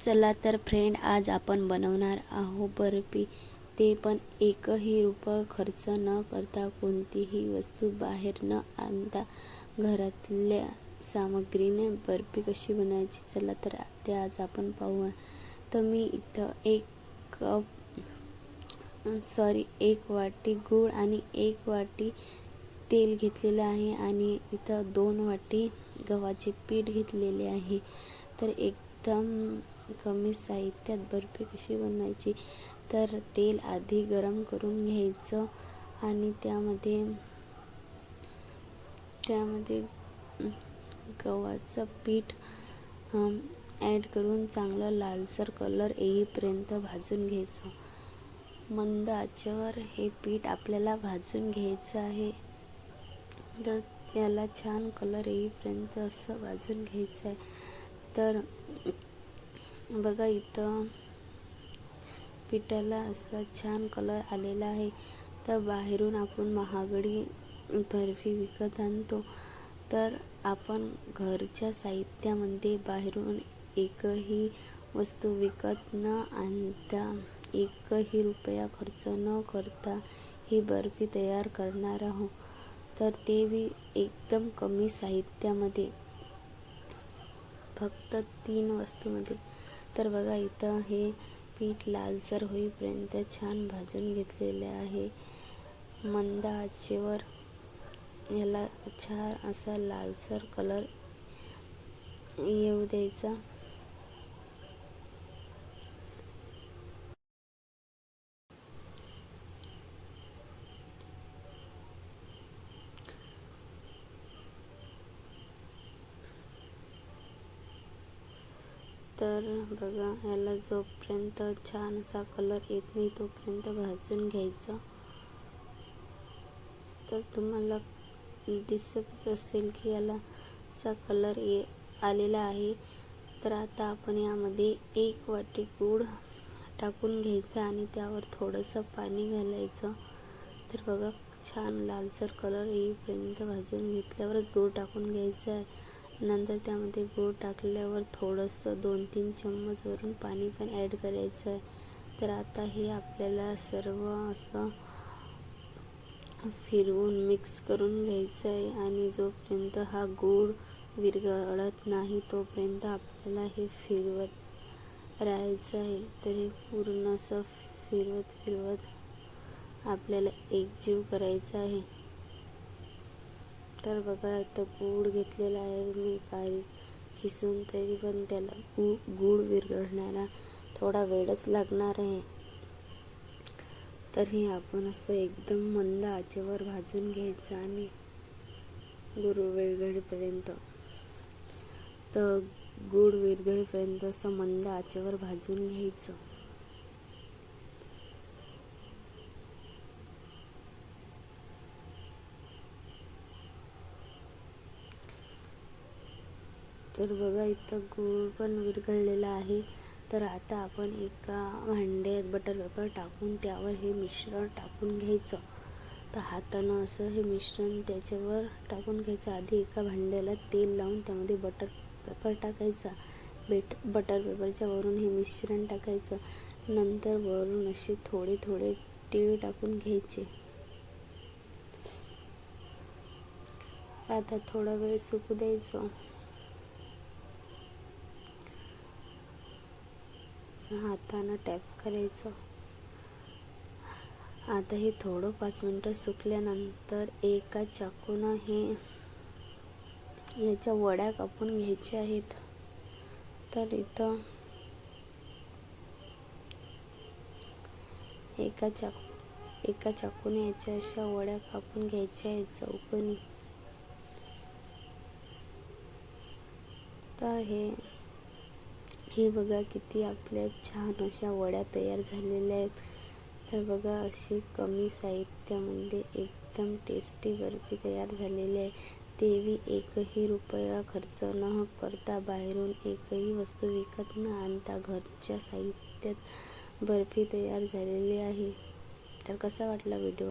चला तर फ्रेंड आज आपण बनवणार आहो बर्फी. ते पण एकही रुपये खर्च न करता कोणतीही वस्तू बाहेर न आणता घरातल्या सामग्रीने बर्फी कशी बनवायची? चला तर ते आज आपण पाहू तर मी इथं एक कप सॉरी एक वाटी गूळ आणि एक वाटी तेल घेतलेलं आहे आणि इथं दोन वाटी गव्हाचे पीठ घेतलेले आहे. तर एकदम कमी साहित्यात बर्फी कशी बनवायची? तर तेल आधी गरम करून घ्यायचं आणि त्यामध्ये त्यामध्ये गव्हाचं पीठ ॲड करून चांगलं लालसर कलर येईपर्यंत भाजून घ्यायचं. मंद आचेवर हे पीठ आपल्याला भाजून घ्यायचं आहे. तर त्याला छान कलर येईपर्यंत असं भाजून घ्यायचं आहे. तर बघा इथं. पिठाला असा छान कलर आलेला आहे. तर बाहेरून आपण महागडी बर्फी विकत आणतो. तर आपण घरच्या साहित्यामध्ये बाहेरून एकही वस्तू विकत न आणता एकही रुपया खर्च न करता ही बर्फी तयार करणार आहोत. तर ते बी एकदम कमी साहित्यामध्ये. फक्त तीन वस्तूमध्ये तर बघा इथं हे पीठ लालसर होईपर्यंत छान भाजून घेतलेले आहे. मंद आचेवर याला छान असा लालसर कलर येऊ द्यायचा. तर बघा याला जोपर्यंत छान असा कलर येत नाही तोपर्यंत भाजून घ्यायचं. तर तुम्हाला दिसतच असेल की याला असा कलर ये आलेला आहे. तर आता आपण यामध्ये एक वाटी गूळ टाकून घ्यायचा आणि त्यावर थोडंसं पाणी घालायचं. तर बघा छान लालसर कलर येईपर्यंत भाजून घेतल्यावरच गूळ टाकून घ्यायचं आहे. नंतर त्यामध्ये गूळ टाकल्यावर थोडंसं दोन तीन चम्मच वरून पाणी पण ॲड करायचं आहे. तर आता हे आपल्याला सर्व असं फिरवून मिक्स करून घ्यायचं आहे आणि जोपर्यंत हा गूळ विरघळत नाही तोपर्यंत आपल्याला हे फिरवत राहायचं आहे. तर हे पूर्ण असं फिरवत फिरवत आपल्याला एकजीव करायचा आहे. तर बघा आता गूळ घेतलेला आहे मी बारीक किसून तरी पण त्याला गू गूळ विरघळण्याला थोडा वेळच लागणार आहे. तरी आपण असं एकदम मंद आचेवर भाजून घ्यायचं आणि गुरु विरघळेपर्यंत. तर गूळ विरघळेपर्यंत असं मंद आचेवर भाजून घ्यायचं. तर बघा इथं गूळ पण विरघळलेला आहे. तर आता आपण एका भांड्यात बटर पेपर टाकून त्यावर हे मिश्रण टाकून घ्यायचं. तर हातानं असं हे मिश्रण त्याच्यावर टाकून घ्यायचं. आधी एका भांड्याला तेल लावून त्यामध्ये बटर पेपर टाकायचा. बेट बटर पेपरच्या वरून हे मिश्रण टाकायचं. नंतर वरून असे थोडे थोडे तीळ टाकून घ्यायचे. आता थोडा वेळ सुकू द्यायचं. हातानं टॅप करायचं. आता हे थोडं पाच मिनटं सुकल्यानंतर एका चाकूनं हे याच्या वड्या कापून घ्यायच्या आहेत. तर इथं एका चाकू एका चाकूने याच्या अशा वड्या कापून घ्यायच्या आहेत चौकोनी. तर हे हे बघा किती आपल्या छान अशा वड्या तयार झालेल्या आहेत. तर बघा अशी कमी साहित्यामध्ये एकदम टेस्टी बर्फी तयार झालेली आहे. तेवी एकही रुपया खर्च न करता बाहेरून एकही वस्तू विकत न आणता घरच्या साहित्यात बर्फी तयार झालेली आहे. तर कसा वाटला व्हिडिओ